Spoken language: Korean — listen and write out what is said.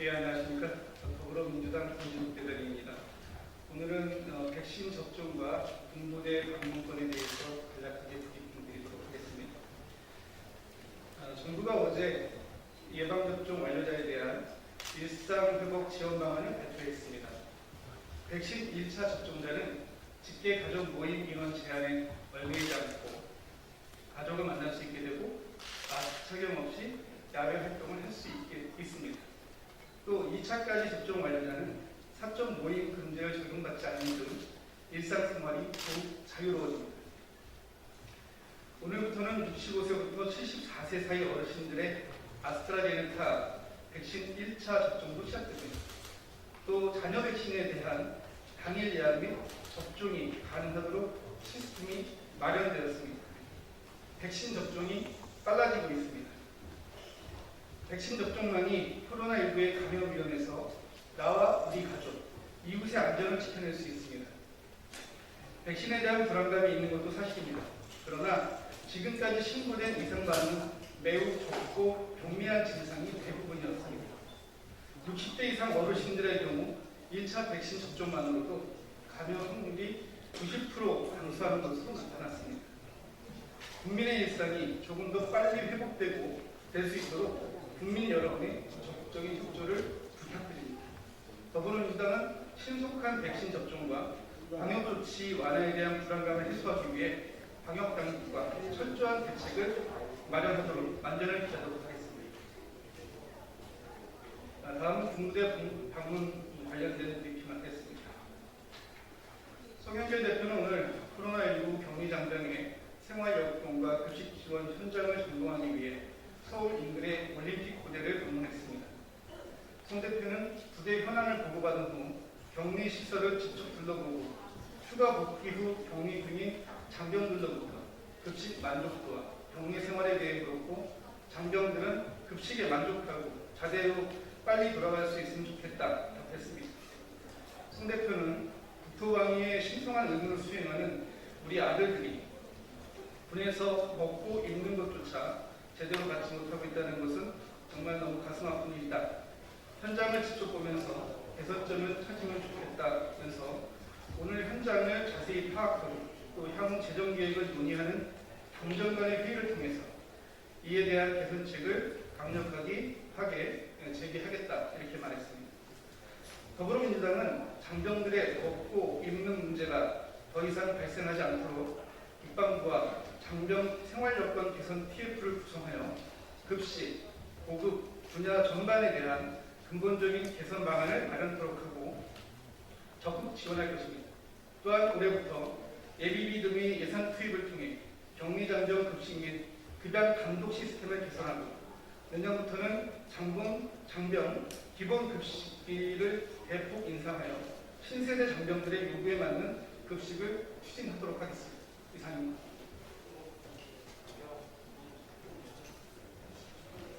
예, 안녕하십니까. 더불어민주당 김진욱 대변인입니다. 오늘은 어, 백신 접종과 군부대 방문권에 대해서 간략하게 브리핑드리도록 하겠습니다. 아, 정부가 어제 예방접종 완료자에 대한 일상회복 지원 방안을 발표했습니다. 백신 1차 접종자는 직계 가족 모임 인원 제한에 얽매이지 않고 가족을 만날 수 있게 되고 마스크 착용 없이 야외 활동을 할 수 있게 있습니다. 또 2차까지 접종 완료자는 사적 모임 금지를 적용받지 않는 등 일상생활이 더욱 자유로워집니다. 오늘부터는 65세부터 74세 사이 어르신들의 아스트라제네카 백신 1차 접종도 시작됩니다. 또 자녀 백신에 대한 당일 예약 및 접종이 가능하도록 시스템이 마련되었습니다. 백신 접종이 빨라지고 있습니다. 백신 접종만이 코로나19의 감염 위험에서 나와 우리 가족, 이웃의 안전을 지켜낼 수 있습니다. 백신에 대한 불안감이 있는 것도 사실입니다. 그러나 지금까지 신고된 이상 반응은 매우 적고 경미한 증상이 대부분이었습니다. 60대 이상 어르신들의 경우 1차 백신 접종만으로도 감염 확률이 90% 감소하는 것으로 나타났습니다. 국민의 일상이 조금 더 빨리 회복되고 될 수 있도록 국민 여러분의 적극적인 협조를 부탁드립니다. 더불어민주당은 신속한 백신 접종과 방역 조치 완화에 대한 불안감을 해소하기 위해 방역 당국과 철저한 대책을 마련하도록 만전을 기하도록 하겠습니다. 아, 다음 군부대 방- 방문 관련된 브리핑을 하겠습니다. 송영길 대표는 오늘 코로나19 격리 장병의 생활 여건과 급식 지원 현장을 점검하기 위해 서울 인근의 올림픽 부대를 방문했습니다. 송 대표는 부대 현황을 보고받은 후 격리 시설을 직접 둘러보고 휴가 복귀 후 격리 중인 장병들로부터 급식 만족도와 격리 생활에 대해 물었고 장병들은 급식에 만족하고 자대로 빨리 돌아갈 수 있으면 좋겠다 답했습니다. 송 대표는 국토방위의 신성한 의무를 수행하는 우리 아들들이 군에서 먹고 입는 것조차 제대로 받지 못하고 있다는 것은 정말 너무 가슴 아픈 일이다. 현장을 직접 보면서 개선점을 찾으면 좋겠다면서 오늘 현장을 자세히 파악하고 또 향후 재정 계획을 논의하는 당정 간의 회의를 통해서 이에 대한 개선책을 강력하게 하게 제기하겠다 이렇게 말했습니다. 더불어민주당은 장병들의 먹고 입는 문제가 더 이상 발생하지 않도록 국방부와 장병 생활여건 개선 TF를 구성하여 급식, 보급 분야 전반에 대한 근본적인 개선 방안을 마련토록 하고 적극 지원할 것입니다. 또한 올해부터 예비비 등의 예산 투입을 통해 격리장정 급식 및 급여 감독 시스템을 개선하고 내년부터는 장군, 장병 기본 급식비를 대폭 인상하여 신세대 장병들의 요구에 맞는 급식을 추진하도록 하겠습니다. 이상입니다.